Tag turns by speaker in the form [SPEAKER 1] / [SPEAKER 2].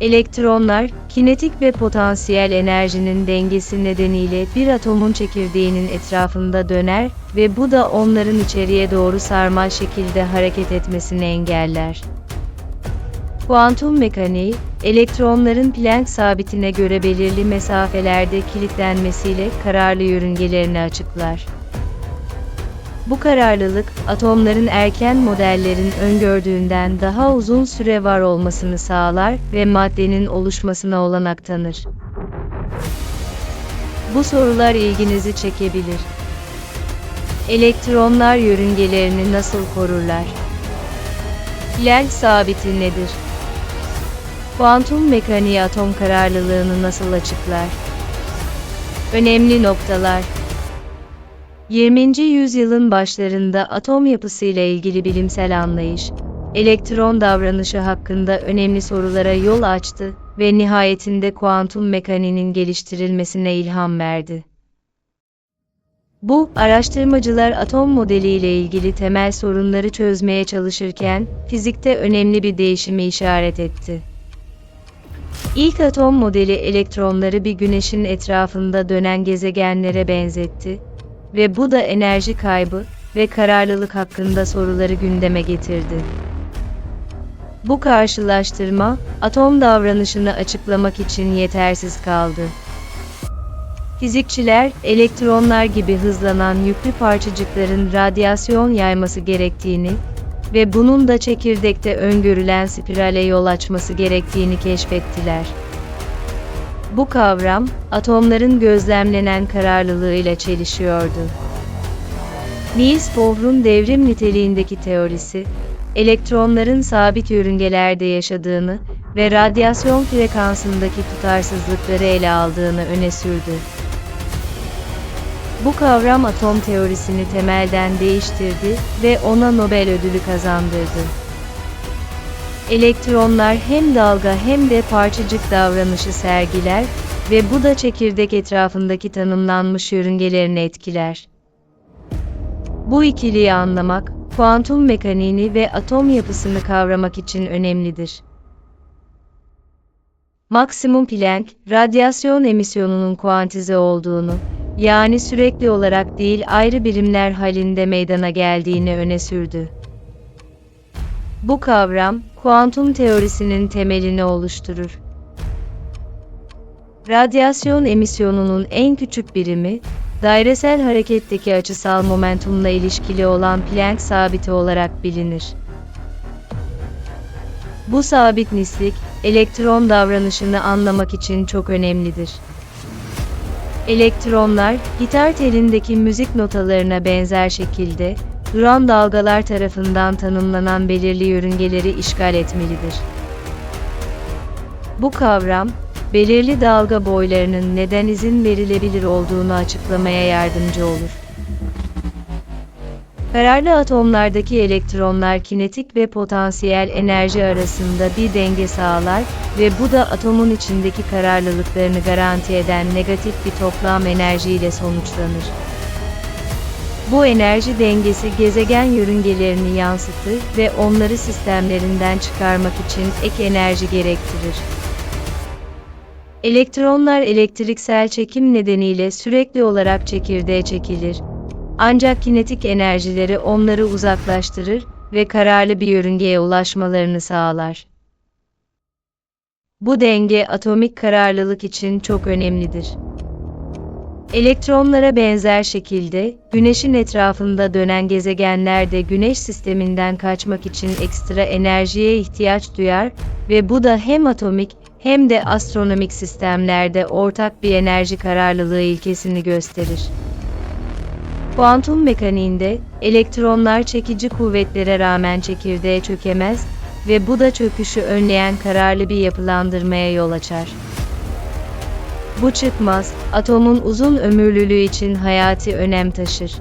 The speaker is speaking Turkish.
[SPEAKER 1] Elektronlar, kinetik ve potansiyel enerjinin dengesi nedeniyle bir atomun çekirdeğinin etrafında döner ve bu da onların içeriye doğru sarmal şekilde hareket etmesini engeller. Kuantum mekaniği, elektronların Planck sabitine göre belirli mesafelerde kilitlenmesiyle kararlı yörüngelerini açıklar. Bu kararlılık, atomların erken modellerin öngördüğünden daha uzun süre var olmasını sağlar ve maddenin oluşmasına olanak tanır. Bu sorular ilginizi çekebilir. Elektronlar yörüngelerini nasıl korurlar? Planck sabiti nedir? Kuantum mekaniği atom kararlılığını nasıl açıklar? Önemli noktalar 20. yüzyılın başlarında atom yapısıyla ilgili bilimsel anlayış, elektron davranışı hakkında önemli sorulara yol açtı ve nihayetinde kuantum mekaniğinin geliştirilmesine ilham verdi. Bu, araştırmacılar atom modeliyle ilgili temel sorunları çözmeye çalışırken, fizikte önemli bir değişimi işaret etti. İlk atom modeli elektronları bir güneşin etrafında dönen gezegenlere benzetti ve bu da enerji kaybı ve kararlılık hakkında soruları gündeme getirdi. Bu karşılaştırma, atom davranışını açıklamak için yetersiz kaldı. Fizikçiler, elektronlar gibi hızlanan yüklü parçacıkların radyasyon yayması gerektiğini ve bunun da çekirdekte öngörülen spirale yol açması gerektiğini keşfettiler. Bu kavram, atomların gözlemlenen kararlılığıyla çelişiyordu. Niels Bohr'un devrim niteliğindeki teorisi, elektronların sabit yörüngelerde yaşadığını ve radyasyon frekansındaki tutarsızlıkları ele aldığını öne sürdü. Bu kavram atom teorisini temelden değiştirdi ve ona Nobel ödülü kazandırdı. Elektronlar hem dalga hem de parçacık davranışı sergiler ve bu da çekirdek etrafındaki tanımlanmış yörüngelerini etkiler. Bu ikiliyi anlamak, kuantum mekaniğini ve atom yapısını kavramak için önemlidir. Maksimum Planck, radyasyon emisyonunun kuantize olduğunu, yani sürekli olarak değil ayrı birimler halinde meydana geldiğini öne sürdü. Bu kavram, kuantum teorisinin temelini oluşturur. Radyasyon emisyonunun en küçük birimi, dairesel hareketteki açısal momentumla ilişkili olan Planck sabiti olarak bilinir. Bu sabit nislik, elektron davranışını anlamak için çok önemlidir. Elektronlar, gitar telindeki müzik notalarına benzer şekilde, duran dalgalar tarafından tanımlanan belirli yörüngeleri işgal etmelidir. Bu kavram, belirli dalga boylarının neden izin verilebilir olduğunu açıklamaya yardımcı olur. Kararlı atomlardaki elektronlar kinetik ve potansiyel enerji arasında bir denge sağlar ve bu da atomun içindeki kararlılıklarını garanti eden negatif bir toplam enerjiyle sonuçlanır. Bu enerji dengesi gezegen yörüngelerini yansıtır ve onları sistemlerinden çıkarmak için ek enerji gerektirir. Elektronlar elektriksel çekim nedeniyle sürekli olarak çekirdeğe çekilir. Ancak kinetik enerjileri onları uzaklaştırır ve kararlı bir yörüngeye ulaşmalarını sağlar. Bu denge atomik kararlılık için çok önemlidir. Elektronlara benzer şekilde, Güneş'in etrafında dönen gezegenler de Güneş sisteminden kaçmak için ekstra enerjiye ihtiyaç duyar ve bu da hem atomik hem de astronomik sistemlerde ortak bir enerji kararlılığı ilkesini gösterir. Kuantum mekaniğinde, elektronlar çekici kuvvetlere rağmen çekirdeğe çökemez ve bu da çöküşü önleyen kararlı bir yapılandırmaya yol açar. Bu çıkmaz, atomun uzun ömürlülüğü için hayati önem taşır.